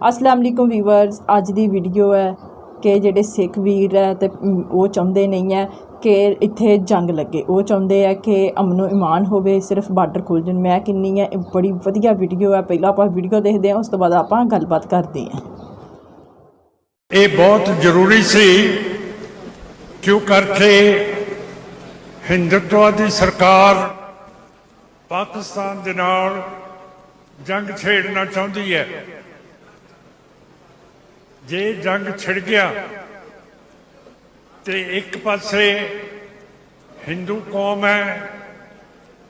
ਅਸਲਾਮ ਅਲੈਕੁਮ viewers ਅੱਜ ਦੀ video ਹੈ ਕਿ ਜਿਹੜੇ ਸਿੱਖ ਵੀਰ ਹੈ ਤੇ ਉਹ ਚਾਹੁੰਦੇ ਨਹੀਂ ਹੈ ਕਿ ਇੱਥੇ ਜੰਗ ਲੱਗੇ। ਉਹ ਚਾਹੁੰਦੇ ਆ ਕਿ ਅਮਨੋ ਇਮਾਨ ਹੋਵੇ, ਸਿਰਫ ਬਾਰਡਰ ਖੁੱਲ ਜਾਣ। ਮੈਂ ਕਿੰਨੀ ਹੈ ਬੜੀ ਵਧੀਆ ਵੀਡੀਓ ਹੈ। ਪਹਿਲਾਂ ਆਪਾਂ ਵੀਡੀਓ ਦੇਖਦੇ ਹਾਂ, ਉਸ ਤੋਂ ਬਾਅਦ ਆਪਾਂ ਗੱਲਬਾਤ ਕਰਦੇ ਹਾਂ। ਇਹ ਬਹੁਤ ਜ਼ਰੂਰੀ ਸੀ, ਕਿਉਂ ਕਰਕੇ ਹਿੰਦੁਤਵਾਦੀ ਸਰਕਾਰ ਪਾਕਿਸਤਾਨ ਦੇ ਨਾਲ ਜੰਗ ਛੇੜਨਾ ਚਾਹੁੰਦੀ ਹੈ? ਜੇ ਜੰਗ ਛਿੜ ਗਿਆ ਤੇ ਇੱਕ ਪਾਸੇ ਹਿੰਦੂ ਕੌਮ ਹੈ,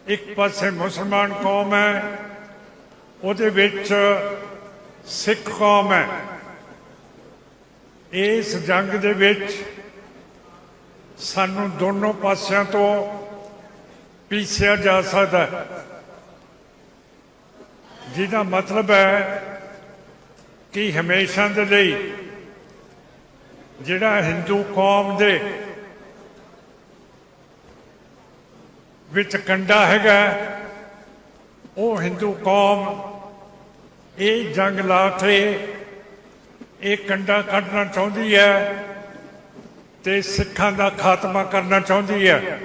ਇੱਕ ਪਾਸੇ ਮੁਸਲਮਾਨ ਕੌਮ ਹੈ, ਉਹਦੇ ਵਿੱਚ ਸਿੱਖ ਕੌਮ ਹੈ। ਇਸ ਜੰਗ ਦੇ ਵਿੱਚ ਸਾਨੂੰ ਦੋਨੋਂ ਪਾਸਿਆਂ ਤੋਂ ਪੀਸਿਆ ਜਾ ਸਕਦਾ ਹੈ। ਜਿਹਦਾ ਮਤਲਬ ਹੈ ਕਿ ਹਮੇਸ਼ਾ ਦੇ ਲਈ ਜਿਹੜਾ ਹਿੰਦੂ ਕੌਮ ਦੇ ਵਿੱਚ ਕੰਡਾ ਹੈਗਾ, ਉਹ ਹਿੰਦੂ ਕੌਮ ਇਹ ਜੰਗ ਲਾ ਕੇ ਇਹ ਕੰਡਾ ਕੱਢਣਾ ਚਾਹੁੰਦੀ ਹੈ ਤੇ ਸਿੱਖਾਂ ਦਾ ਖਾਤਮਾ ਕਰਨਾ ਚਾਹੁੰਦੀ ਹੈ।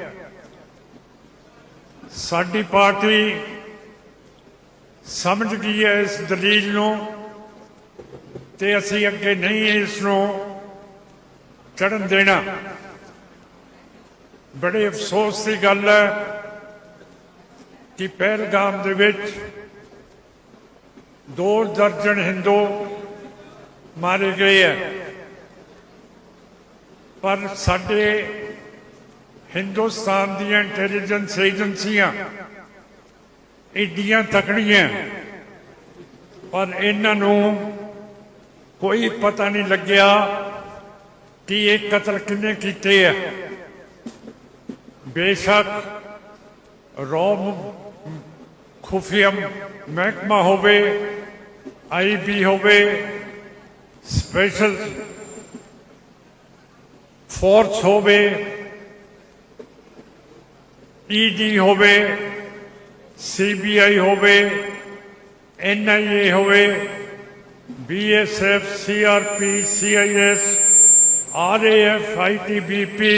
ਸਾਡੀ ਪਾਰਟੀ ਸਮਝ ਗਈ ਹੈ ਇਸ ਦਲੀਲ ਨੂੰ। ਤੇ ਅਸੀਂ ਅੱਗੇ ਨਹੀਂ ਇਸ ਨੂੰ ਚੜਨ ਦੇਣਾ। ਬੜੇ ਅਫਸੋਸ ਦੀ ਗੱਲ ਹੈ ਕਿ ਪਹਿਲਗਾਮ ਦੇ ਵਿੱਚ ਦੋ ਦਰਜਨ ਹਿੰਦੂ ਮਾਰੇ ਗਏ ਹੈ। ਪਰ ਸਾਡੇ ਹਿੰਦੁਸਤਾਨ ਦੀਆਂ ਇੰਟੈਲੀਜੈਂਸ ਏਜੰਸੀਆਂ ਏਡੀਆਂ ਤਕੜੀਆਂ ਪਰ ਇਹਨਾਂ ਨੂੰ ਕੋਈ ਪਤਾ ਨਹੀਂ ਲੱਗਿਆ ਕਿ ਇਹ ਕਤਲ ਕਿੰਨੇ ਕੀਤੇ ਆ ਬੇਸ਼ੱਕ ਰੋਮ ਖੁਫੀਆ ਮਹਿਕਮਾ ਹੋਵੇ ਆਈਬੀ ਹੋਵੇ ਸਪੈਸ਼ਲ ਫੋਰਸ ਹੋਵੇ ਈਡੀ ਹੋਵੇ ਸੀਬੀਆਈ ਹੋਵੇ ਐਨਆਈਏ ਹੋਵੇ BSF CRP CIS RAF ITBP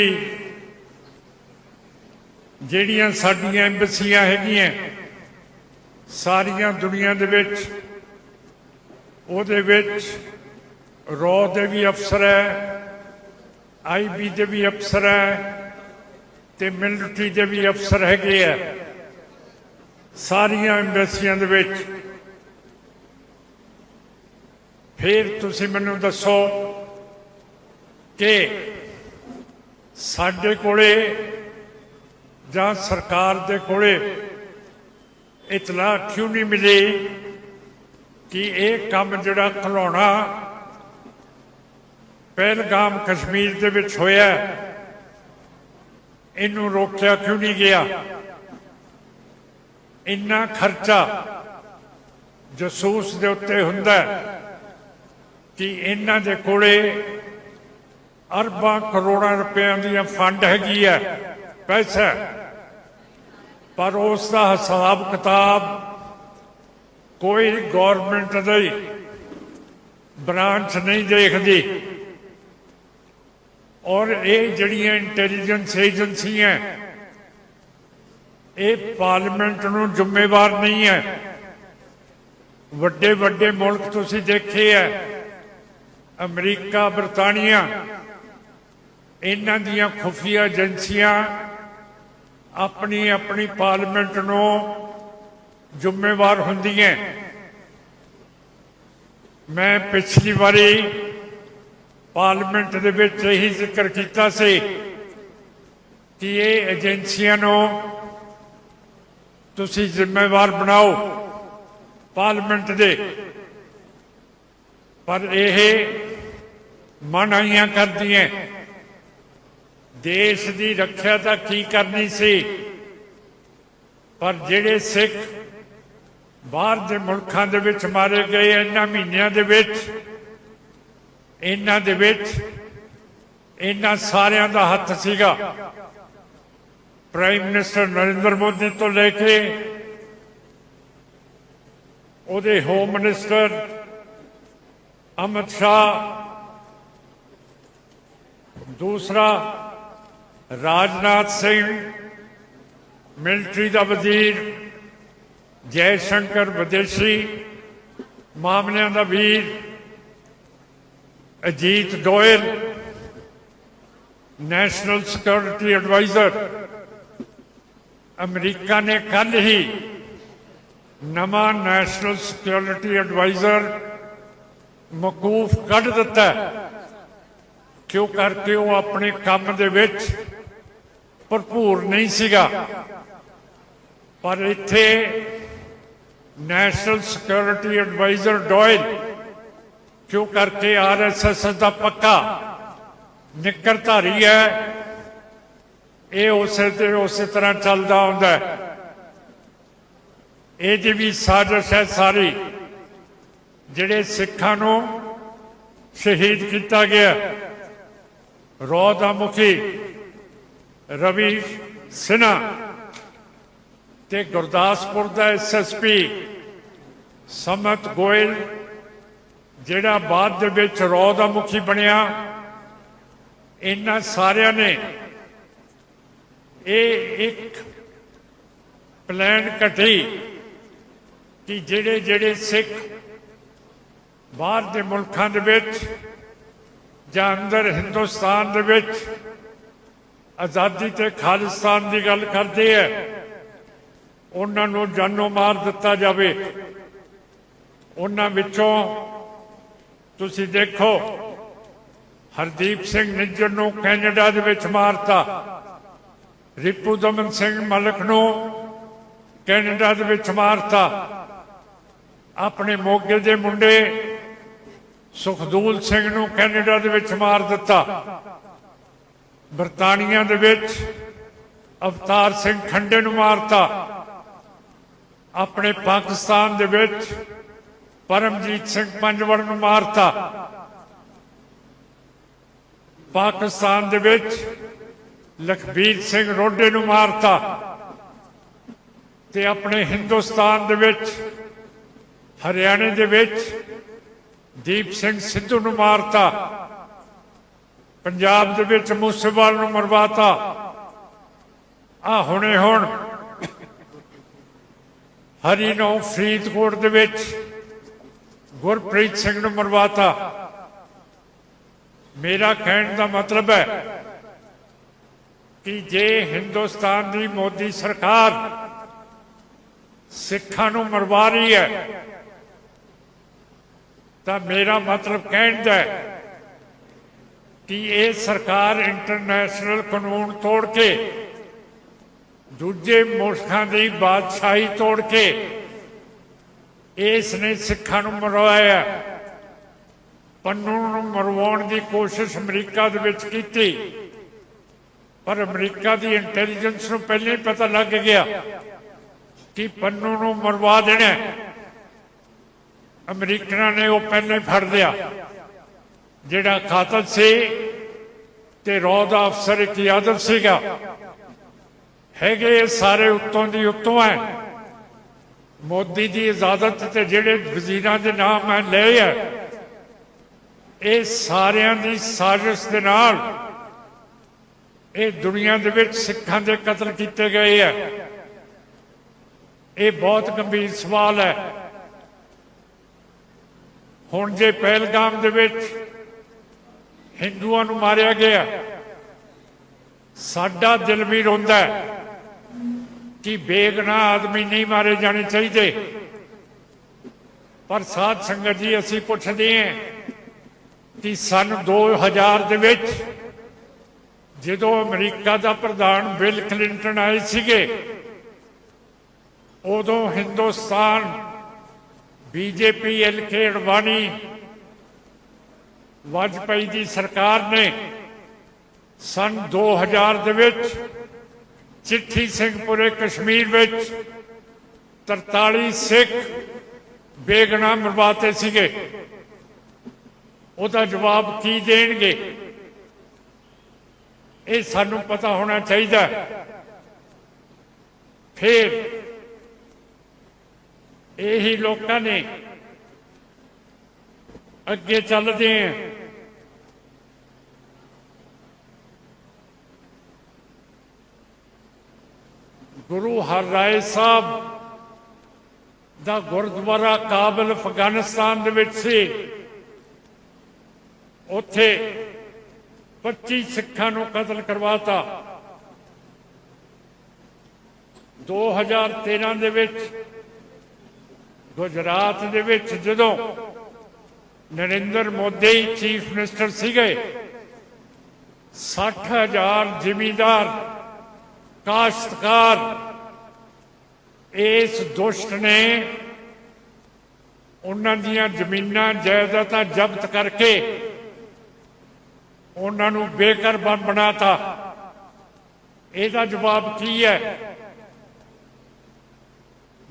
ਜਿਹੜੀਆਂ ਸਾਡੀਆਂ ਐਮਬਸੀਆਂ ਹੈਗੀਆਂ, ਸਾਰੀਆਂ ਦੁਨੀਆ ਦੇ ਵਿੱਚ, ਉਹਦੇ ਵਿੱਚ ਰੋ ਦੇ ਵੀ ਅਫਸਰ ਹੈ ਆਈਬੀ ਦੇ ਵੀ ਅਫਸਰ ਹੈ ਤੇ ਮਿਲਟਰੀ ਦੇ ਵੀ ਅਫਸਰ ਹੈਗੇ ਆ। ਸਾਰੀਆਂ ਐਮਬੈਸੀਆਂ ਦੇ ਵਿੱਚ ਫਿਰ ਤੁਸੀਂ ਮੈਨੂੰ ਦੱਸੋ ਕਿ ਸਾਡੇ ਕੋਲੇ ਜਾਂ ਸਰਕਾਰ ਦੇ ਕੋਲੇ ਇਤਲਾਹ ਕਿਉਂ ਨਹੀਂ ਮਿਲੀ ਕਿ ਇਹ ਕੰਮ ਜਿਹੜਾ ਖਲਾਉਣਾ ਪਹਿਲਗਾਮ ਕਸ਼ਮੀਰ ਦੇ ਵਿੱਚ ਹੋਇਆ ਇਹਨੂੰ ਰੋਕਿਆ ਕਿਉਂ ਨਹੀਂ ਗਿਆ? ਇੰਨਾ ਖਰਚਾ ਜਸੂਸ ਦੇ ਉੱਤੇ ਹੁੰਦਾ ਹੈ। ਕਿ ਇਹਨਾਂ ਦੇ ਕੋਲੇ ਅਰਬਾਂ ਕਰੋੜਾਂ ਰੁਪਏ ਦੀਆਂ ਫੰਡ ਹੈਗੀ ਹੈ, ਪੈਸਾ ਪਰ ਉਸ ਦਾ ਹਿਸਾਬ ਕਿਤਾਬ ਕੋਈ ਗਵਰਨਮੈਂਟ ਦੀ ਬ੍ਰਾਂਚ ਨਹੀਂ ਦੇਖਦੀ। ਔਰ ਇਹ ਜਿਹੜੀਆਂ ਇੰਟੈਲੀਜੈਂਸ ਏਜੰਸੀਆਂ ਇਹ ਪਾਰਲੀਮੈਂਟ ਨੂੰ ਜ਼ਿੰਮੇਵਾਰ ਨਹੀਂ ਹੈ। ਵੱਡੇ ਵੱਡੇ ਮੁਲਕ ਤੁਸੀਂ ਦੇਖੇ ਹੈ ਅਮਰੀਕਾ, ਬਰਤਾਨੀਆ, ਇਹਨਾਂ ਦੀਆਂ ਖੁਫੀਆ ਏਜੰਸੀਆਂ ਆਪਣੀ ਆਪਣੀ ਪਾਰਲੀਮੈਂਟ ਨੂੰ ਜ਼ਿੰਮੇਵਾਰ ਹੁੰਦੀਆਂ ਮੈਂ ਪਿਛਲੀ ਵਾਰੀ ਪਾਰਲੀਮੈਂਟ ਦੇ ਵਿੱਚ ਇਹੀ ਜ਼ਿਕਰ ਕੀਤਾ ਸੀ ਕਿ ਇਹ ਏਜੰਸੀਆਂ ਨੂੰ ਤੁਸੀਂ ਜ਼ਿੰਮੇਵਾਰ ਬਣਾਓ ਪਾਰਲੀਮੈਂਟ ਦੇ। ਪਰ ਇਹ ਮਨਾਈਆਂ ਕਰਦੀਆਂ। ਦੇਸ਼ ਦੀ ਰੱਖਿਆ ਤਾਂ ਕੀ ਕਰਨੀ ਸੀ? ਪਰ ਜਿਹੜੇ ਸਿੱਖ ਬਾਹਰ ਦੇ ਮੁਲਕਾਂ ਦੇ ਵਿੱਚ ਮਾਰੇ ਗਏ ਇਹਨਾਂ ਮਹੀਨਿਆਂ ਦੇ ਵਿੱਚ, ਇਹਨਾਂ ਦੇ ਵਿੱਚ, ਇਹਨਾਂ ਸਾਰਿਆਂ ਦਾ ਹੱਥ ਸੀਗਾ। ਪ੍ਰਾਈਮ ਮਿਨਿਸਟਰ ਨਰਿੰਦਰ ਮੋਦੀ ਤੋਂ ਲੈ ਕੇ ਉਹਦੇ ਹੋਮ ਮਿਨਿਸਟਰ ਅਮਿਤ ਸ਼ਾਹ ਦੂਸਰਾ, ਰਾਜਨਾਥ ਸਿੰਘ, ਮਿਲਟਰੀ ਦਾ ਵਜ਼ੀਰ ਜੈ ਸ਼ੰਕਰ ਵਿਦੇਸ਼ੀ, ਮਾਮਲਿਆਂ ਦਾ ਵੀਰ, Ajit Goel, national security adviser. America ਨੇ ਕੱਲ ਹੀ ਨਵਾਂ ਨੈਸ਼ਨਲ ਸਿਕਿਉਰਿਟੀ ਐਡਵਾਈਜ਼ਰ ਮਕੂਫ ਕੱਢ ਦਿੱਤਾ। ਕਿਉਂ ਕਰਕੇ ਉਹ ਆਪਣੇ ਕੰਮ ਦੇ ਵਿੱਚ ਭਰਪੂਰ ਨਹੀਂ ਸੀਗਾ। ਪਰ ਇੱਥੇ ਨੈਸ਼ਨਲ ਸਿਕਿਉਰਿਟੀ ਐਡਵਾਈਜ਼ਰ ਡੋਇਲ ਕਿਉਂ ਕਰਕੇ ਆਰਐਸਐਸ ਦਾ ਪੱਕਾ ਨਿਕਰਧਾਰੀ ਹੈ? ਇਹ ਉਸੇ ਤੇ ਉਸੇ ਤਰ੍ਹਾਂ ਚੱਲਦਾ ਹੁੰਦਾ ਹੈ। ਇਹ ਜੀ ਵੀ ਸਾਜ਼ਿਸ਼ ਹੈ ਸਾਰੀ, ਜਿਹੜੇ ਸਿੱਖਾਂ ਨੂੰ ਸ਼ਹੀਦ ਕੀਤਾ ਗਿਆ। ਰੌ ਦਾ ਮੁਖੀ ਰਵੀ ਸਿਨਾ ਤੇ ਗੁਰਦਾਸਪੁਰ ਦਾ ਐਸਐਸਪੀ ਸਮਤ ਗੋਇਲ, ਜਿਹੜਾ ਬਾਅਦ ਦੇ ਵਿੱਚ ਰੌ ਦਾ ਮੁਖੀ ਬਣਿਆ। ਇਹਨਾਂ ਸਾਰਿਆਂ ਨੇ ਇਹ ਇੱਕ ਪਲਾਨ ਕੱਢੀ ਕਿ ਜਿਹੜੇ ਜਿਹੜੇ ਸਿੱਖ ਬਾਹਰ ਦੇ ਮੁਲਕਾਂ ਦੇ ਵਿੱਚ ਜਾਂ ਅੰਦਰ ਹਿੰਦੁਸਤਾਨ ਦੇ ਵਿੱਚ ਆਜ਼ਾਦੀ ਤੇ ਖਾਲਿਸਤਾਨ ਦੀ ਗੱਲ ਕਰਦੇ ਹੈ ਉਹਨਾਂ ਨੂੰ ਜਾਨੋਂ ਮਾਰ ਦਿੱਤਾ ਜਾਵੇ। ਉਹਨਾਂ ਵਿੱਚੋਂ ਤੁਸੀਂ ਦੇਖੋ, ਹਰਦੀਪ ਸਿੰਘ ਨਿੱਜਰ ਨੂੰ ਕੈਨੇਡਾ ਦੇ ਵਿੱਚ ਮਾਰਤਾ, ਰਿਪੂ ਦਮਨ ਸਿੰਘ ਮਲਕ ਨੂੰ ਕੈਨੇਡਾ ਦੇ ਵਿੱਚ ਮਾਰਤਾ। ਆਪਣੇ ਮੋਗੇ ਦੇ ਮੁੰਡੇ ਸੁਖਦੂਲ ਸਿੰਘ ਨੂੰ ਕੈਨੇਡਾ ਦੇ ਵਿੱਚ ਮਾਰ ਦਿੱਤਾ। ਬਰਤਾਨੀਆ ਦੇ ਵਿੱਚ ਅਵਤਾਰ ਸਿੰਘ ਖੰਡੇ ਨੂੰ ਮਾਰਤਾ। ਆਪਣੇ ਪਾਕਿਸਤਾਨ ਦੇ ਵਿੱਚ ਪਰਮਜੀਤ ਸਿੰਘ ਪੰਜਵੜ ਨੂੰ ਮਾਰਤਾ। ਪਾਕਿਸਤਾਨ ਦੇ ਵਿੱਚ ਲਖਬੀਰ ਸਿੰਘ ਰੋਡੇ ਨੂੰ ਮਾਰਤਾ। ਤੇ ਆਪਣੇ ਹਿੰਦੁਸਤਾਨ ਦੇ ਵਿੱਚ, ਹਰਿਆਣੇ ਦੇ ਵਿੱਚ ਦੀਪ ਸਿੰਘ ਸਿੱਧੂ ਨੂੰ ਮਾਰਤਾ। ਪੰਜਾਬ ਦੇ ਵਿੱਚ ਮੂਸੇਵਾਲ ਨੂੰ ਮਰਵਾਤਾ। ਆ ਹੁਣੇ ਹੁਣ ਹਰੀ ਨੂੰ ਫਰੀਦਕੋਟ ਦੇ ਵਿੱਚ ਗੁਰਪ੍ਰੀਤ ਸਿੰਘ ਨੂੰ ਮਰਵਾਤਾ। ਮੇਰਾ ਕਹਿਣ ਦਾ ਮਤਲਬ ਹੈ ਕਿ ਜੇ ਹਿੰਦੁਸਤਾਨ ਦੀ ਮੋਦੀ ਸਰਕਾਰ ਸਿੱਖਾਂ ਨੂੰ ਮਰਵਾ ਰਹੀ ਹੈ ਤਾਂ ਮੇਰਾ ਮਤਲਬ ਕਹਿਣ ਦਾ ਹੈ ਕਿ ਇਹ ਸਰਕਾਰ ਇੰਟਰਨੈਸ਼ਨਲ ਕਾਨੂੰਨ ਤੋੜ ਕੇ, ਦੂਜੇ ਮੁਲਕਾਂ ਦੀ ਬਾਦਸ਼ਾਹੀ ਤੋੜ ਕੇ, ਇਸ ਨੇ ਸਿੱਖਾਂ ਨੂੰ ਮਰਵਾਇਆ। ਪੰਨੂ ਨੂੰ ਮਰਵਾਉਣ ਦੀ ਕੋਸ਼ਿਸ਼ ਅਮਰੀਕਾ ਦੇ ਵਿੱਚ ਕੀਤੀ। ਪਰ ਅਮਰੀਕਾ ਦੀ ਇੰਟੈਲੀਜੈਂਸ ਨੂੰ ਪਹਿਲਾਂ ਹੀ ਪਤਾ ਲੱਗ ਗਿਆ ਕਿ ਪੰਨੂ ਨੂੰ ਮਰਵਾ ਦੇਣਾ ਅਮਰੀਕਨਾਂ ਨੇ ਉਹ ਪਹਿਲਾਂ ਹੀ ਫੜ ਲਿਆ। ਜਿਹੜਾ ਕਾਤਲ ਸੀ ਤੇ ਰੌ ਦਾ ਅਫਸਰ ਇੱਕ ਯਾਦਵ ਸੀਗਾ। ਹੈਗੇ ਇਹ ਸਾਰੇ ਉੱਤੋਂ ਦੀ ਉੱਤੋਂ ਹੈ। ਮੋਦੀ ਦੀ ਇਜਾਜ਼ਤ ਤੇ ਜਿਹੜੇ ਵਜ਼ੀਰਾਂ ਦੇ ਨਾਮ ਮੈਂ ਲਏ ਆ, ਇਹ ਸਾਰਿਆਂ ਦੀ ਸਾਜ਼ਿਸ਼ ਦੇ ਨਾਲ ਇਹ ਦੁਨੀਆ ਦੇ ਵਿੱਚ ਸਿੱਖਾਂ ਦੇ ਕਤਲ ਕੀਤੇ ਗਏ ਆ। ਇਹ ਬਹੁਤ ਗੰਭੀਰ ਸਵਾਲ ਹੈ। ਹੁਣ ਜੇ ਪਹਿਲਗਾਮ ਦੇ ਵਿੱਚ ਹਿੰਦੂਆਂ ਨੂੰ ਮਾਰਿਆ ਗਿਆ, ਸਾਡਾ ਦਿਲ ਵੀ ਰੋਂਦਾ ਹੈ ਕਿ ਬੇਗਨਾਹ ਆਦਮੀ ਨਹੀਂ ਮਾਰੇ ਜਾਣੇ ਚਾਹੀਦੇ। ਪਰ ਸਾਧ ਸੰਗਤ ਜੀ, ਅਸੀਂ ਪੁੱਛਦੇ ਹਾਂ ਕਿ ਸਨ 2000 ਦੇ ਵਿੱਚ ਜਦੋਂ ਅਮਰੀਕਾ ਦਾ ਪ੍ਰਧਾਨ ਬਿਲ ਕਲਿੰਟਨ ਆਏ ਸੀਗੇ, ਉਦੋਂ ਹਿੰਦੁਸਤਾਨ ਬੀਜੇਪੀ ਐਲਕੇ ਅਡਵਾਨੀ ਵਾਜਪਾਈ ਦੀ ਸਰਕਾਰ ਨੇ ਸਨ 2000 ਦੇ ਵਿੱਚ ਚਿੱਠੀ ਸਿੰਘਪੁਰੇ ਕਸ਼ਮੀਰ ਵਿੱਚ 43 ਸਿੱਖ ਬੇਗਨਾਹ ਮਰਵਾਤੇ ਸੀਗੇ। ਉਹਦਾ ਜਵਾਬ ਕੀ ਦੇਣਗੇ? ਇਹ ਸਾਨੂੰ ਪਤਾ ਹੋਣਾ ਚਾਹੀਦਾ। ਫਿਰ ਇਹੀ ਲੋਕਾਂ ਨੇ ਅੱਗੇ ਚੱਲਦੇ ਹਾਂ ਗੁਰੂ ਹਰਰਾਏ ਸਾਹਿਬ ਦਾ ਗੁਰਦੁਆਰਾ ਕਾਬਲ ਅਫਗਾਨਿਸਤਾਨ ਦੇ ਵਿੱਚ ਸੀ। ਉੱਥੇ 25 ਸਿੱਖਾਂ ਨੂੰ ਕਤਲ ਕਰਵਾਤਾ। 2013 ਦੇ ਵਿੱਚ ਗੁਜਰਾਤ ਦੇ ਵਿੱਚ ਜਦੋਂ ਨਰਿੰਦਰ ਮੋਦੀ ਚੀਫ ਮਿਨਿਸਟਰ ਸੀਗੇ 60000 ਜ਼ਿਮੀਦਾਰ, ਕਾਸ਼ਤਕਾਰ, ਇਸ ਦੁਸ਼ਟ ਨੇ ਉਹਨਾਂ ਦੀਆਂ ਜ਼ਮੀਨਾਂ, ਜਾਇਦਾਦਾਂ ਜ਼ਬਤ ਕਰਕੇ ਉਹਨਾਂ ਨੂੰ ਬੇਘਰ ਬਣ ਬਣਾਤਾ। ਇਹਦਾ ਜਵਾਬ ਕੀ ਹੈ?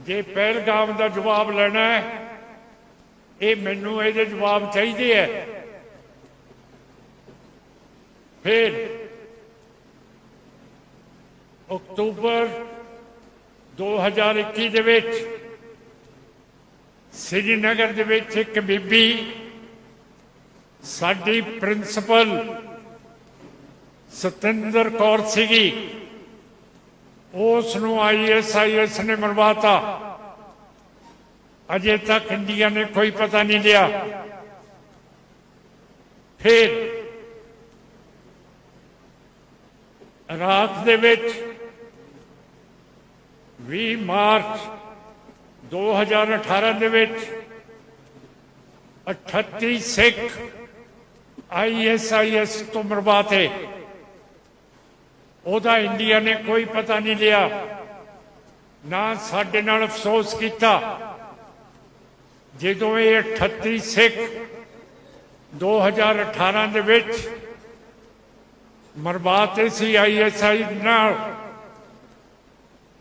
ਜੇ ਪਹਿਲਗਾਮ ਦਾ ਜਵਾਬ ਲੈਣਾ ਹੈ, ਇਹ ਮੈਨੂੰ ਇਹਦੇ ਜਵਾਬ ਚਾਹੀਦੇ ਹੈ। ਫਿਰ ਅਕਤੂਬਰ 2021 ਦੇ ਵਿੱਚ ਸ੍ਰੀਨਗਰ ਦੇ ਵਿੱਚ ਇੱਕ ਬੀਬੀ ਸਾਡੀ ਪ੍ਰਿੰਸੀਪਲ ਸਤਿੰਦਰ ਕੌਰ ਸੀਗੀ। ਉਸ ਨੂੰ ਆਈਐਸਆਈਐਸ ਨੇ ਮਰਵਾਤਾ। ਅਜੇ ਤੱਕ ਇੰਡੀਆ ਨੇ ਕੋਈ ਪਤਾ ਨਹੀਂ ਲਿਆ। ਫਿਰ ਰਾਤ ਦੇ ਵਿੱਚ 20 ਮਾਰਚ 2018 ਦੇ ਵਿੱਚ 38 ਸਿੱਖ ਆਈਐਸਆਈਐਸ ਤੋਂ ਮਰਵਾਤੇ। ਉਹਦਾ ਇੰਡੀਆ ਨੇ ਕੋਈ ਪਤਾ ਨਹੀਂ ਲਿਆ। ਨਾ ਸਾਡੇ ਨਾਲ ਅਫਸੋਸ ਕੀਤਾ। ਜਦੋਂ ਇਹ 38 ਸਿੱਖ 2018 ਦੇ ਵਿੱਚ ਮਰਵਾਤੇ ਸੀ ਆਈਐਸਆਈ ਨਾਲ,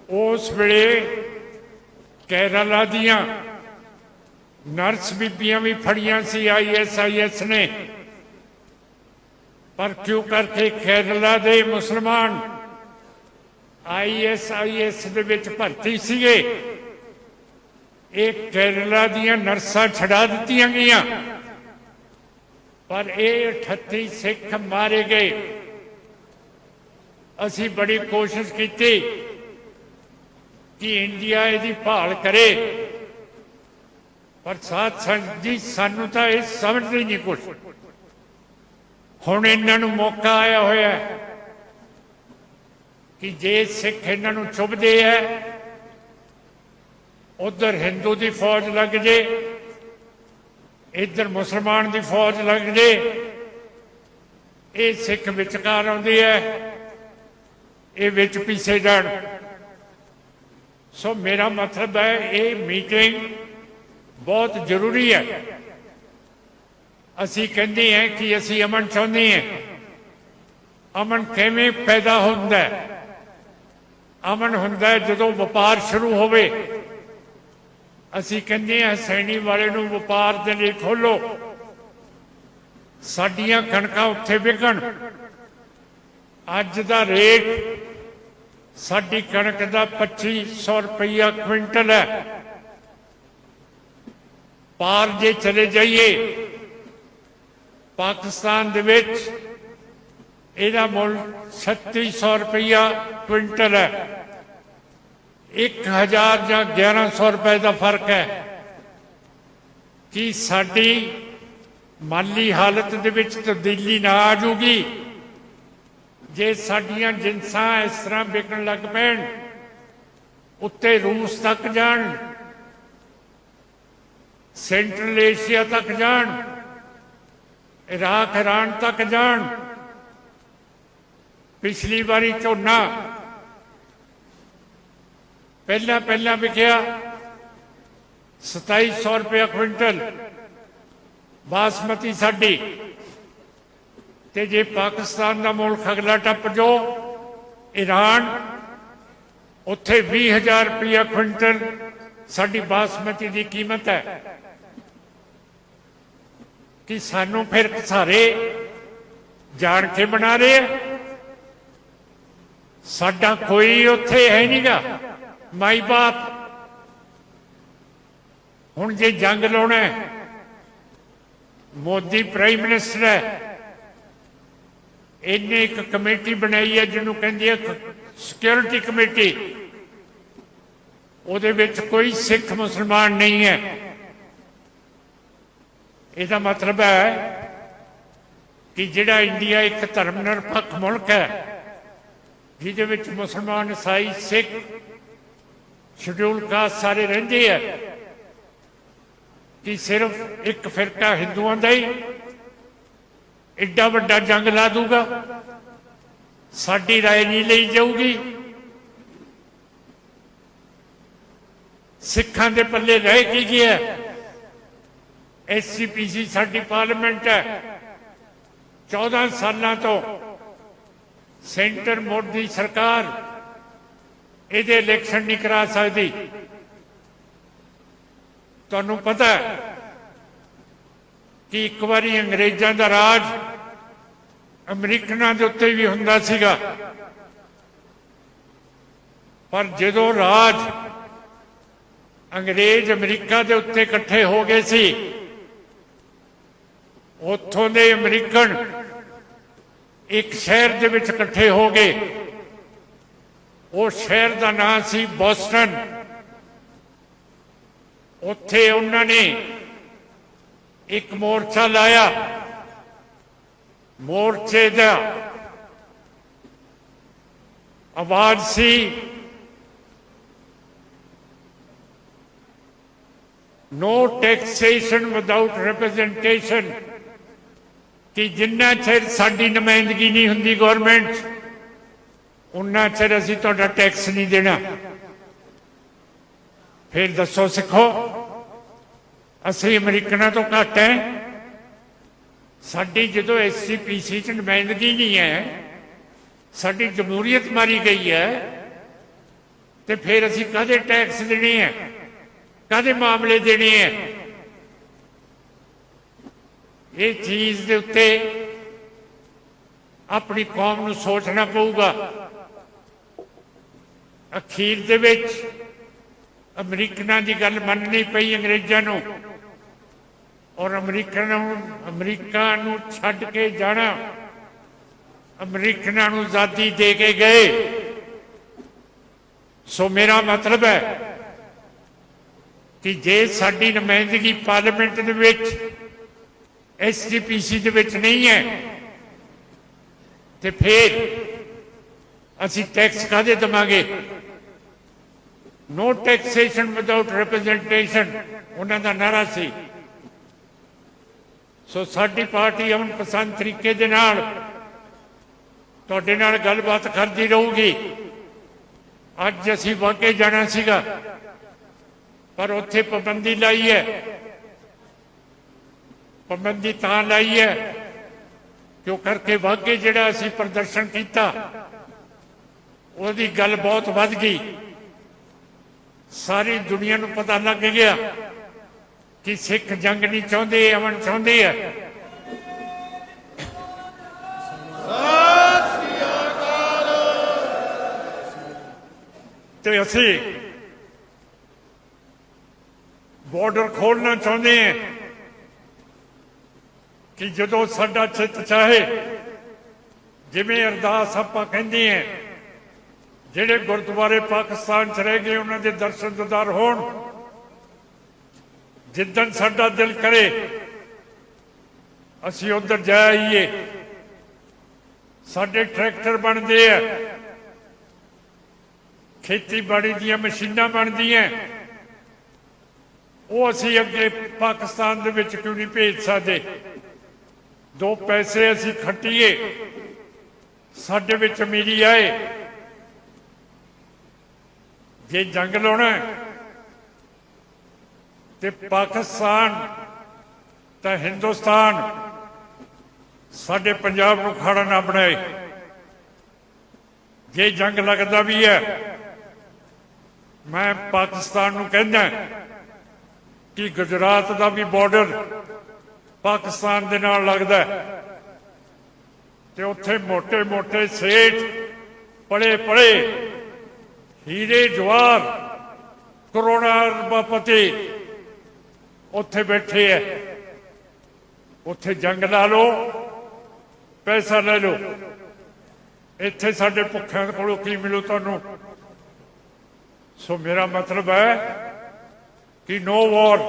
ਉਸ ਵੇਲੇ ਕੇਰਲਾ ਦੀਆਂ ਨਰਸ ਬੀਬੀਆਂ ਵੀ ਫੜੀਆਂ ਸੀ ਆਈਐਸਆਈਐਸ ਨੇ। ਪਰ ਕਿਉਂ ਕਰਕੇ ਕੇਰਲਾ ਦੇ ਮੁਸਲਮਾਨ? ਆਈਐਸਆਈਐਸ ਦੇ ਵਿੱਚ ਭਰਤੀ ਸੀਗੇ। ਇਹ ਕੇਰਲਾ ਦੀਆਂ ਨਰਸਾਂ ਛਡਾ ਦਿੱਤੀਆਂ ਗਈਆਂ। ਪਰ ਇਹ 38 ਸਿੱਖ ਮਾਰੇ ਗਏ। ਅਸੀਂ ਬੜੀ ਕੋਸ਼ਿਸ਼ ਕੀਤੀ ਕਿ ਇੰਡੀਆ ਇਹਦੀ ਭਾਲ ਕਰੇ। ਪਰ ਸਾਥ ਸੰਗਤ ਜੀ, ਸਾਨੂੰ ਤਾਂ ਇਹ ਸਮਝਦੇ ਨਹੀਂ ਕੁਝ ਹੁਣ ਇਹਨਾਂ ਨੂੰ ਮੌਕਾ ਆਇਆ ਹੋਇਆ ਕਿ ਜੇ ਸਿੱਖ ਇਹਨਾਂ ਨੂੰ ਚੁੱਭਦੇ ਐ ਉਧਰ ਹਿੰਦੂ ਦੀ ਫੌਜ ਲੱਗ ਜੇ, ਇੱਧਰ ਮੁਸਲਮਾਨ ਦੀ ਫੌਜ ਲੱਗ ਜੇ, ਇਹ ਸਿੱਖ ਵਿਚਕਾਰ ਆਉਂਦੀ ਹੈ ਇਹ ਵਿੱਚ ਪਿੱਛੇ ਜਾਣ। ਸੋ ਮੇਰਾ ਮਤਲਬ ਹੈ, ਇਹ ਮੀਟਿੰਗ ਬਹੁਤ ਜ਼ਰੂਰੀ ਹੈ। ਅਸੀਂ ਕਹਿੰਦੇ ਹਾਂ ਕਿ ਅਸੀਂ ਅਮਨ ਚਾਹੁੰਦੇ ਹਾਂ। ਅਮਨ ਕਿਵੇਂ ਪੈਦਾ ਹੁੰਦਾ ਹੈ? ਅਮਨ ਹੁੰਦਾ ਜਦੋਂ ਵਪਾਰ ਸ਼ੁਰੂ ਹੋਵੇ। ਅਸੀਂ ਕਹਿੰਦੇ ਹਾਂ, ਸੈਣੀ ਵਾਲੇ ਨੂੰ ਵਪਾਰ ਦੇ ਲਈ ਖੋਲੋ ਸਾਡੀਆਂ ਕਣਕਾਂ ਉੱਥੇ ਵਿਕਣ। ਅੱਜ ਦਾ ਰੇਟ ਸਾਡੀ ਕਣਕ ਦਾ 2500 ਰੁਪਈਆ ਕੁਇੰਟਲ ਹੈ। ਪਾਰ ਜੇ ਚਲੇ ਜਾਈਏ ਪਾਕਿਸਤਾਨ ਦੇ ਵਿੱਚ ਇਹਦਾ ਮੁੱਲ 3600 ਰੁਪਈਆ ਕੁਇੰਟਲ ਹੈ। 1000 ਜਾਂ 1100 ਰੁਪਏ ਦਾ ਫ਼ਰਕ ਹੈ ਕਿ ਸਾਡੀ ਮਾਲੀ ਹਾਲਤ ਦੇ ਵਿੱਚ ਤਬਦੀਲੀ ਨਾ ਆ ਜੂਗੀ ਜੇ ਸਾਡੀਆਂ ਜਿੰਸਾਂ ਇਸ ਤਰ੍ਹਾਂ ਵਿਕਣ ਲੱਗ ਪੈਣ, ਉੱਤੇ ਰੂਸ ਤੱਕ ਜਾਣ, ਸੈਂਟਰਲ ਏਸ਼ੀਆ ਤੱਕ ਜਾਣ ਇਰਾਕ ਇਰਾਨ ਤੱਕ ਜਾਣ। ਪਿਛਲੀ ਵਾਰੀ ਝੋਨਾ ਪਹਿਲਾਂ ਪਹਿਲਾਂ ਵਿਕਿਆ 2700 ਰੁਪਏ ਕੁਇੰਟਲ, ਬਾਸਮਤੀ ਸਾਡੀ। ਤੇ ਜੇ ਪਾਕਿਸਤਾਨ ਦਾ ਮੁਲਕ ਅਗਲਾ ਟੱਪ ਜੋ ਈਰਾਨ ਉੱਥੇ 20000 ਰੁਪਏ ਕੁਇੰਟਲ ਸਾਡੀ ਬਾਸਮਤੀ ਦੀ ਕੀਮਤ ਹੈ। ਕਿ ਸਾਨੂੰ ਫਿਰ ਸਾਰੇ ਜਾਣ ਕੇ ਬਣਾ ਰਹੇ ਆ। ਸਾਡਾ ਕੋਈ ਉੱਥੇ ਹੈ ਨਹੀਂਗਾ ਮਾਈ ਬਾਪ, ਹੁਣ ਜੇ ਜੰਗ ਲਾਉਣਾ ਮੋਦੀ ਪ੍ਰਾਈਮ ਮਿਨਿਸਟਰ ਹੈ, ਇਹਨੇ ਇੱਕ ਕਮੇਟੀ ਬਣਾਈ ਹੈ ਜਿਹਨੂੰ ਕਹਿੰਦੀ ਹੈ ਸਿਕਿਉਰਿਟੀ ਕਮੇਟੀ। ਉਹਦੇ ਵਿੱਚ ਕੋਈ ਸਿੱਖ ਮੁਸਲਮਾਨ ਨਹੀਂ ਹੈ। ਇਹਦਾ ਮਤਲਬ ਹੈ ਕਿ ਜਿਹੜਾ ਇੰਡੀਆ ਇੱਕ ਧਰਮ ਨਿਰਪੱਖ ਮੁਲਕ ਹੈ ਜਿਹਦੇ ਵਿੱਚ ਮੁਸਲਮਾਨ ਈਸਾਈ ਸਿੱਖ ਸ਼ਡਿਊਲ ਕਾਸਟ ਸਾਰੇ ਰਹਿੰਦੇ ਆ ਕਿ ਸਿਰਫ ਇੱਕ ਫਿਰਕਾ ਹਿੰਦੂਆਂ ਦਾ ਹੀ ਐਡਾ ਵੱਡਾ ਜੰਗ ਲਾ ਦੂਗਾ ਸਾਡੀ رائے ਨਹੀਂ ਲਈ ਜਾਊਗੀ ਸਿੱਖਾਂ ਦੇ ਪੱਲੇ ਰਹਿ ਕੀ ਗਿਆ ਐਸਸੀਪੀਸੀ ਸਾਡੀ ਪਾਰਲੀਮੈਂਟ ਹੈ। 14 ਸਾਲਾਂ ਤੋਂ ਸੈਂਟਰ ਮੋਦੀ ਸਰਕਾਰ ਇਹਦੇ ਇਲੈਕਸ਼ਨ ਨਹੀਂ ਕਰਾ ਸਕਦੀ। ਤੁਹਾਨੂੰ ਪਤਾ ਹੈ ਕਿ ਇੱਕ ਵਾਰੀ ਅੰਗਰੇਜ਼ਾਂ ਦਾ ਰਾਜ ਅਮਰੀਕਨਾਂ ਦੇ ਉੱਤੇ ਵੀ ਹੁੰਦਾ ਸੀਗਾ। ਪਰ ਜਦੋਂ ਰਾਜ ਅੰਗਰੇਜ਼ ਅਮਰੀਕਾ ਦੇ ਉੱਤੇ ਇਕੱਠੇ ਹੋ ਗਏ ਸੀ ਉੱਥੋਂ ਦੇ ਅਮਰੀਕਨ ਇੱਕ ਸ਼ਹਿਰ ਦੇ ਵਿੱਚ ਇਕੱਠੇ ਹੋ ਗਏ। ਉਹ ਸ਼ਹਿਰ ਦਾ ਨਾਮ ਸੀ ਬੋਸਟਨ। ਉੱਥੇ ਉਹਨਾਂ ਨੇ ਇੱਕ ਮੋਰਚਾ ਲਾਇਆ। ਮੋਰਚੇ ਦਾ ਆਵਾਜ਼ ਸੀ, no taxation without representation. ਕਿ ਜਿੰਨਾ ਚਿਰ ਸਾਡੀ ਨੁਮਾਇੰਦਗੀ ਨਹੀਂ ਹੁੰਦੀ ਗਵਰਨਮੈਂਟ ਉਨਾ ਚਿਰ ਅਸੀਂ ਤੁਹਾਡਾ ਟੈਕਸ ਨਹੀਂ ਦੇਣਾ। ਫਿਰ ਦੱਸੋ ਸਿੱਖੋ, ਅਸੀਂ ਅਮਰੀਕਨਾਂ ਤੋਂ ਘੱਟ ਹੈ ਸਾਡੀ ਜਦੋਂ ਐਸਸੀਪੀਸੀ ਚ ਨੁਮਾਇੰਦਗੀ ਨਹੀਂ ਹੈ ਸਾਡੀ ਜਮਹੂਰੀਅਤ ਮਾਰੀ ਗਈ ਹੈ ਤੇ ਫਿਰ ਅਸੀਂ ਕਾਹਦੇ ਟੈਕਸ ਦੇਣੇ ਹੈ ਕਾਹਦੇ ਮਾਮਲੇ ਦੇਣੇ ਹੈ ਇਹ ਚੀਜ਼ ਦੇ ਉੱਤੇ ਆਪਣੀ ਕੌਮ ਨੂੰ ਸੋਚਣਾ ਪਊਗਾ। ਅਖੀਰ ਦੇ ਵਿੱਚ ਅਮਰੀਕਨਾਂ ਦੀ ਗੱਲ ਮੰਨਣੀ ਪਈ ਅੰਗਰੇਜ਼ਾਂ ਨੂੰ ਔਰ ਅਮਰੀਕਨ ਨੂੰ ਅਮਰੀਕਾ ਨੂੰ ਛੱਡ ਕੇ ਜਾਣਾ, ਅਮਰੀਕਨਾਂ ਨੂੰ ਆਜ਼ਾਦੀ ਦੇ ਕੇ ਗਏ। ਸੋ ਮੇਰਾ ਮਤਲਬ ਹੈ ਕਿ ਜੇ ਸਾਡੀ ਨੁਮਾਇੰਦਗੀ ਪਾਰਲੀਮੈਂਟ ਦੇ ਵਿੱਚ ਐਸਜੀਪੀਸੀ ਦੇ ਵਿੱਚ ਨਹੀਂ ਹੈ। ਤੇ ਫਿਰ ਅਸੀਂ ਟੈਕਸ ਕਾਦੇ ਦਵਾਂਗੇ? ਨੋ ਟੈਕਸੇਸ਼ਨ ਵਿਦਆਊਟ ਰਿਪਰੈਜ਼ੈਂਟੇਸ਼ਨ ਉਹਨਾਂ ਦਾ ਨਾਰਾ ਸੀ। ਸੋ ਸਾਡੀ ਪਾਰਟੀ ਅਮਨ ਪਸੰਦ ਤਰੀਕੇ ਦੇ ਨਾਲ ਤੁਹਾਡੇ ਨਾਲ ਗੱਲਬਾਤ ਕਰਦੀ ਰਹੂਗੀ। ਅੱਜ ਅਸੀਂ ਵਾਕੇ ਜਾਣਾ ਸੀਗਾ, ਪਰ ਉੱਥੇ ਪਾਬੰਦੀ ਲਾਈ ਹੈ। ਪਾਬੰਦੀ ਤਾਂ ਲਾਈ ਹੈ। ਕਿਉਂ ਕਰਕੇ ਵਾਗੇ ਜਿਹੜਾ ਅਸੀਂ ਪ੍ਰਦਰਸ਼ਨ ਕੀਤਾ, ਉਹਦੀ ਗੱਲ ਬਹੁਤ ਵੱਧ ਗਈ। ਸਾਰੀ ਦੁਨੀਆ ਨੂੰ ਪਤਾ ਲੱਗ ਗਿਆ ਕਿ ਸਿੱਖ ਜੰਗ ਨਹੀਂ ਚਾਹੁੰਦੇ, ਅਮਨ ਚਾਹੁੰਦੇ ਆ। ਤੇ ਅਸੀਂ ਬਾਰਡਰ ਖੋਲਣਾ ਚਾਹੁੰਦੇ ਹਾਂ ਕਿ ਜਦੋਂ ਸਾਡਾ ਚਿੱਤ ਚਾਹੇ, ਜਿਵੇਂ ਅਰਦਾਸ ਆਪਾਂ ਕਹਿੰਦੇ ਹਾਂ, ਜਿਹੜੇ ਗੁਰਦੁਆਰੇ ਪਾਕਿਸਤਾਨ ਚ ਰਹਿ ਗਏ, ਉਹਨਾਂ ਦੇ ਦਰਸ਼ਨ ਦਿਦਾਰ ਹੋਣ, ਜਿੱਦਣ ਸਾਡਾ ਦਿਲ ਕਰੇ, ਅਸੀਂ ਉਧਰ ਜਾ ਆਈਏ। ਸਾਡੇ ਟਰੈਕਟਰ ਬਣਦੇ ਆ। ਖੇਤੀਬਾੜੀ ਦੀਆਂ ਮਸ਼ੀਨਾਂ ਬਣਦੀਆਂ। ਉਹ ਅਸੀਂ ਅੱਗੇ ਪਾਕਿਸਤਾਨ ਦੇ ਵਿੱਚ ਕਿਉਂ ਨਹੀਂ ਭੇਜ ਸਕਦੇ? ਦੋ ਪੈਸੇ ਅਸੀਂ ਖੱਟੀਏ। ਸਾਡੇ ਵਿੱਚ ਅਮੀਰੀ ਆਏ। ਜੇ ਜੰਗ ਲਾਉਣਾ ਤੇ ਪਾਕਿਸਤਾਨ, ਤਾਂ ਹਿੰਦੁਸਤਾਨ ਸਾਡੇ ਪੰਜਾਬ ਨੂੰ ਖਾੜਾ ਨਾ ਬਣਾਏ। ਜੇ ਜੰਗ ਲੱਗਦਾ ਵੀ ਹੈ, ਮੈਂ ਪਾਕਿਸਤਾਨ ਨੂੰ ਕਹਿੰਦਾ ਕਿ ਗੁਜਰਾਤ ਦਾ ਵੀ ਬਾਰਡਰ ਪਾਕਿਸਤਾਨ ਦੇ ਨਾਲ ਲੱਗਦਾ ਤੇ ਉੱਥੇ ਮੋਟੇ ਮੋਟੇ ਸੇਠ ਪੜੇ-ਪੜੇ ਹੀਰੇ ਜਵਾਰ, ਕਰੋੜਾਂ ਰੁਪਏ ਉੱਥੇ ਬੈਠੇ ਐ। ਉੱਥੇ ਜੰਗ ਲਾ ਲਓ, ਪੈਸਾ ਲੈ ਲੋ ਇੱਥੇ ਸਾਡੇ ਭੁੱਖਿਆਂ ਦੇ ਕੋਲੋਂ ਕੀ ਮਿਲੂ ਤੁਹਾਨੂੰ? ਸੋ ਮੇਰਾ ਮਤਲਬ ਹੈ ਕਿ ਨੋ ਵਾਰ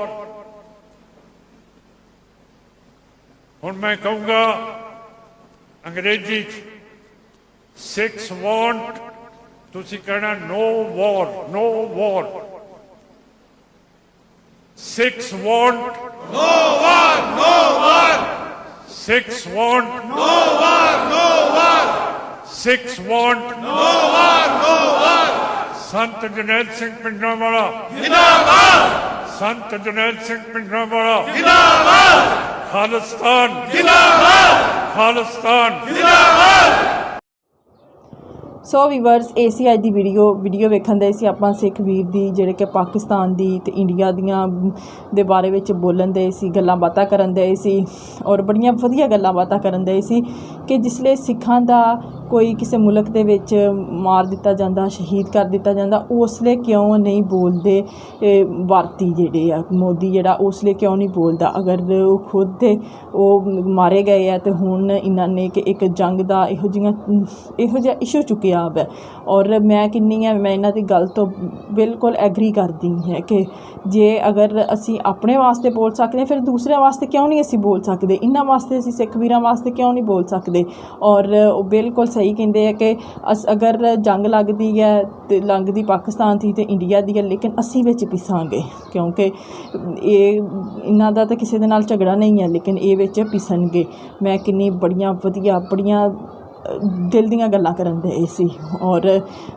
ਹੁਣ ਮੈਂ ਕਹੂੰਗਾ ਅੰਗਰੇਜ਼ੀ ਚ ਸਿਕਸ ਵਾਂਟ ਤੁਸੀਂ ਕਹਿਣਾ no war no war Sikhs want no war no war Sikhs want no war no war Sikhs want no war no war Sant Jarnail Singh ਪਿੰਡਾਂ ਵਾਲਾ ਜਿੰਦਾਬਾਦ ਸੰਤ ਜਨੈਲ ਸਿੰਘ ਪਿੰਡਾਂ ਵਾਲਾ ਜਿੰਦਾਬਾਦ ਖਾਲਿਸਤਾਨ। ਜਿੰਦਾਬਾਦ ਖਾਲਿਸਤਾਨ ਸੋ ਵੀਵਰਸ ਏਸੀ ਅੱਜ ਦੀ ਵੀਡੀਓ ਵੀਡੀਓ ਵੇਖਣ ਦੇ ਸੀ ਆਪਾਂ ਸਿੱਖ ਵੀਰ ਦੀ, ਜਿਹੜੇ ਕਿ ਪਾਕਿਸਤਾਨ ਦੀ ਤੇ ਇੰਡੀਆ ਦੀਆਂ ਦੇ ਬਾਰੇ ਵਿੱਚ ਬੋਲਣ ਦੇ ਸੀ, ਗੱਲਾਂ ਬਾਤਾਂ ਕਰਨ ਦੇ ਸੀ ਔਰ ਬੜੀਆਂ ਵਧੀਆ ਗੱਲਾਂ ਬਾਤਾਂ ਕਰਨ ਦੇ ਸੀ ਕਿ ਜਿਸਲੇ ਸਿੱਖਾਂ ਦਾ ਕੋਈ ਕਿਸੇ ਮੁਲਕ ਦੇ ਵਿੱਚ ਮਾਰ ਦਿੱਤਾ ਜਾਂਦਾ ਸ਼ਹੀਦ ਕਰ ਦਿੱਤਾ ਜਾਂਦਾ ਉਸ ਲਈ ਕਿਉਂ ਨਹੀਂ ਬੋਲਦੇ? ਇਹ ਭਾਰਤੀ ਜਿਹੜੇ ਆ ਮੋਦੀ ਜਿਹੜਾ ਉਸ ਲਈ ਕਿਉਂ ਨਹੀਂ ਬੋਲਦਾ? ਅਗਰ ਉਹ ਖੁਦ ਤੇ ਉਹ ਮਾਰੇ ਗਏ ਆ ਤੇ ਹੁਣ ਇਹਨਾਂ ਨੇ ਕਿ ਇੱਕ ਜੰਗ ਦਾ ਇਹੋ ਜਿਹੀਆਂ ਇਹੋ ਜਿਹਾ ਇਸ਼ੂ ਚੁੱਕਿਆ ਹੈ ਔਰ ਮੈਂ ਕਿੰਨੀ ਹੈ ਮੈਂ ਇਹਨਾਂ ਦੀ ਗੱਲ ਤੋਂ ਬਿਲਕੁਲ ਐਗਰੀ ਕਰਦੀ ਹਾਂ ਕਿ ਜੇ ਅਗਰ ਅਸੀਂ ਆਪਣੇ ਵਾਸਤੇ ਬੋਲ ਸਕਦੇ ਹਾਂ, ਫਿਰ ਦੂਸਰਿਆਂ ਵਾਸਤੇ ਕਿਉਂ ਨਹੀਂ ਅਸੀਂ ਬੋਲ ਸਕਦੇ? ਇਹਨਾਂ ਵਾਸਤੇ ਅਸੀਂ ਸਿੱਖ ਵੀਰਾਂ ਵਾਸਤੇ ਕਿਉਂ ਨਹੀਂ ਬੋਲ ਸਕਦੇ? ਔਰ ਉਹ ਬਿਲਕੁਲ ਸਹੀ ਕਹਿੰਦੇ ਆ ਕਿ ਅਸ, ਅਗਰ ਜੰਗ ਲੱਗਦੀ ਹੈ ਤੇ ਲੰਘਦੀ ਪਾਕਿਸਤਾਨ ਦੀ ਤੇ ਇੰਡੀਆ ਦੀ ਹੈ, ਲੇਕਿਨ ਅਸੀਂ ਵਿੱਚ ਪਿਸਾਂਗੇ। ਕਿਉਂਕਿ ਇਹ, ਇਹਨਾਂ ਦਾ ਤਾਂ ਕਿਸੇ ਦੇ ਨਾਲ ਝਗੜਾ ਨਹੀਂ ਹੈ, ਲੇਕਿਨ ਇਹ ਵਿੱਚ ਪਿਸਣਗੇ। ਮੈਂ ਕਿੰਨੀ ਬੜੀਆਂ, ਵਧੀਆ, ਬੜੀਆਂ ਦਿਲ ਦੀਆਂ ਗੱਲਾਂ ਕਰਨ ਦੇ ਸੀ। ਔਰ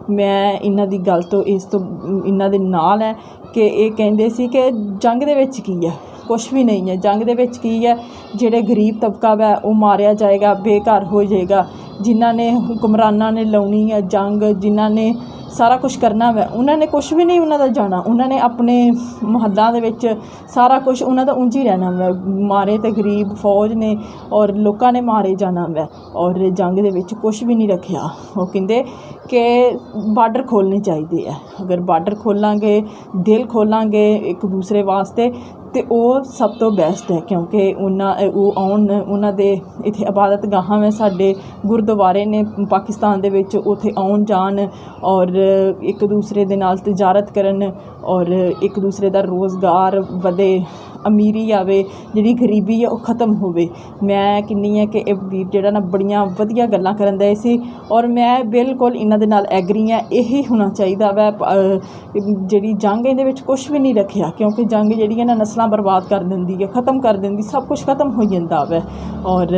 ਮੈਂ ਇਹਨਾਂ ਦੀ ਗੱਲ ਤੋਂ ਇਸ ਤੋਂ, ਇਹਨਾਂ ਦੇ ਨਾਲ ਹੈ ਕਿ ਇਹ ਕਹਿੰਦੇ ਸੀ ਕਿ ਜੰਗ ਦੇ ਵਿੱਚ ਕੀ ਹੈ? ਕੁਝ ਵੀ ਨਹੀਂ ਹੈ। ਜੰਗ ਦੇ ਵਿੱਚ ਕੀ ਹੈ? ਜਿਹੜੇ ਗਰੀਬ ਤਬਕਾ ਵਾ, ਉਹ ਮਾਰਿਆ ਜਾਏਗਾ, ਬੇਘਰ ਹੋ ਜਾਏਗਾ। ਜਿਨ੍ਹਾਂ ਨੇ ਹੁਕਮਰਾਨਾਂ ਨੇ ਲਾਉਣੀ ਹੈ ਜੰਗ, ਜਿਨ੍ਹਾਂ ਨੇ ਸਾਰਾ ਕੁਝ ਕਰਨਾ ਵਾ, ਉਹਨਾਂ ਨੇ ਕੁਝ ਵੀ ਨਹੀਂ ਉਹਨਾਂ ਦਾ ਜਾਣਾ। ਉਹਨਾਂ ਨੇ ਆਪਣੇ ਮੁਹੱਲਾਂ ਦੇ ਵਿੱਚ ਸਾਰਾ ਕੁਝ ਉਹਨਾਂ ਦਾ ਉਂਝ ਹੀ ਰਹਿਣਾ ਵਾ। ਮਾਰੇ ਤੇ ਗਰੀਬ ਫੌਜ ਨੇ ਔਰ ਲੋਕਾਂ ਨੇ ਮਾਰੇ ਜਾਣਾ ਵਾ ਔਰ ਜੰਗ ਦੇ ਵਿੱਚ ਕੁਝ ਵੀ ਨਹੀਂ ਰੱਖਿਆ। ਉਹ ਕਹਿੰਦੇ ਕਿ ਬਾਰਡਰ ਖੋਲਣੇ ਚਾਹੀਦੇ ਆ ਅਗਰ ਬਾਰਡਰ ਖੋਲਾਂਗੇ, ਦਿਲ ਖੋਲਾਂਗੇ ਇੱਕ ਦੂਸਰੇ ਵਾਸਤੇ ਤੇ ਉਹ ਸਭ ਤੋਂ ਬੈਸਟ ਹੈ ਕਿਉਂਕਿ ਉਹਨਾਂ ਉਹ ਆਉਣ, ਉਹਨਾਂ ਦੇ ਇੱਥੇ ਇਬਾਦਤ ਗਾਹਾਂ ਵਿੱਚ ਸਾਡੇ ਗੁਰਦੁਆਰੇ ਨੇ ਪਾਕਿਸਤਾਨ ਦੇ ਵਿੱਚ ਉੱਥੇ ਆਉਣ ਜਾਣ ਔਰ ਇੱਕ ਦੂਸਰੇ ਦੇ ਨਾਲ ਤਜਾਰਤ ਕਰਨ ਔਰ ਇੱਕ ਦੂਸਰੇ ਦਾ ਰੋਜ਼ਗਾਰ ਵਧੇ। ਅਮੀਰੀ ਆਵੇ ਜਿਹੜੀ ਗਰੀਬੀ ਹੈ ਉਹ ਖਤਮ ਹੋਵੇ ਮੈਂ ਕਿੰਨੀ ਹੈ ਕਿ ਇਹ ਵੀਰ ਜਿਹੜਾ ਨਾ ਬੜੀਆਂ ਵਧੀਆ ਗੱਲਾਂ ਕਰਨ ਦੇ ਸੀ ਔਰ ਮੈਂ ਬਿਲਕੁਲ ਇਹਨਾਂ ਦੇ ਨਾਲ ਐਗਰੀ ਹਾਂ ਇਹੀ ਹੋਣਾ ਚਾਹੀਦਾ ਵੈ ਜਿਹੜੀ ਜੰਗ ਇਹਦੇ ਵਿੱਚ ਕੁਝ ਵੀ ਨਹੀਂ ਰੱਖਿਆ ਕਿਉਂਕਿ ਜੰਗ ਜਿਹੜੀ ਹੈ ਨਾ ਨਸਲਾਂ ਬਰਬਾਦ ਕਰ ਦਿੰਦੀ ਹੈ ਖਤਮ ਕਰ ਦਿੰਦੀ ਸਭ ਕੁਝ ਖਤਮ ਹੋ ਜਾਂਦਾ ਵੈ ਔਰ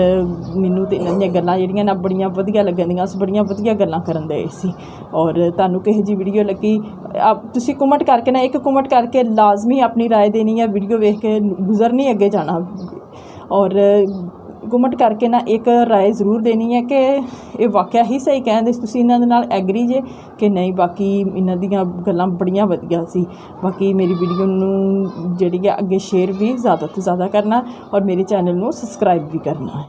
ਮੈਨੂੰ ਤੇ ਇਹਨਾਂ ਦੀਆਂ ਗੱਲਾਂ ਜਿਹੜੀਆਂ ਨਾ ਬੜੀਆਂ ਵਧੀਆ ਲੱਗਣਦੀਆਂ ਸੀ ਬੜੀਆਂ ਵਧੀਆ ਗੱਲਾਂ ਕਰਨ ਦੇ ਸੀ ਔਰ ਤੁਹਾਨੂੰ ਕਿਹੋ ਜੀ ਵੀਡੀਓ ਲੱਗੀ ਆਪ ਤੁਸੀਂ ਕਮੈਂਟ ਕਰਕੇ ਨਾ ਇੱਕ ਕਮੈਂਟ ਕਰਕੇ ਲਾਜ਼ਮੀ ਆਪਣੀ رائے ਦੇਣੀ ਹੈ ਵੀਡੀਓ ਵੇਖ ਕੇ के गुज़र नहीं आगे जाना और ਗਵਰਨਮੈਂਟ ਕਰਕੇ ਨਾ ਇੱਕ ਰਾਏ ਜ਼ਰੂਰ ਦੇਣੀ ਹੈ ਕਿ ਇਹ ਵਾਕਿਆ ਹੀ ਸਹੀ ਕਹਿੰਦੇ ਤੁਸੀਂ ਇਹਨਾਂ ਦੇ ਨਾਲ ਐਗਰੀ ਜੇ ਕਿ ਨਹੀਂ, ਬਾਕੀ ਇਹਨਾਂ ਦੀਆਂ ਗੱਲਾਂ ਬੜੀਆਂ ਵਧੀਆ ਸੀ। ਬਾਕੀ ਮੇਰੀ ਵੀਡੀਓ ਨੂੰ ਜਿਹੜੀ ਹੈ ਅੱਗੇ ਸ਼ੇਅਰ ਵੀ ਜ਼ਿਆਦਾ ਤੋਂ ਜ਼ਿਆਦਾ ਕਰਨਾ ਔਰ ਮੇਰੇ ਚੈਨਲ ਨੂੰ ਸਬਸਕ੍ਰਾਈਬ ਵੀ ਕਰਨਾ।